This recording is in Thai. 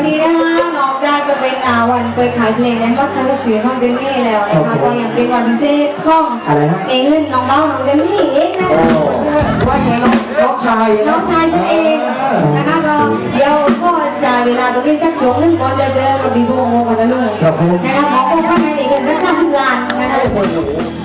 วันนี้นะคะน้องจ้าจะเป็นอาวันเปิดขายเพลงนั้นก็ทำเสียงน้องเจนนี่แล้วนะคะก็ยังเป็นวันพิเศษของอะไรฮะเองเล่นน้องเบ้าน้องเจนนี่เองนะว่าไงน้องน้องชายน้องชายฉันเองนะคะก็เดี๋ยวก็จะเวลาตรงนี้สักช่วงนึงก่อนจะเจอกับบีบูโมกันนะลูกนะคะขอขอบคุณม่านในเดือนสักสามเดือนนะคะ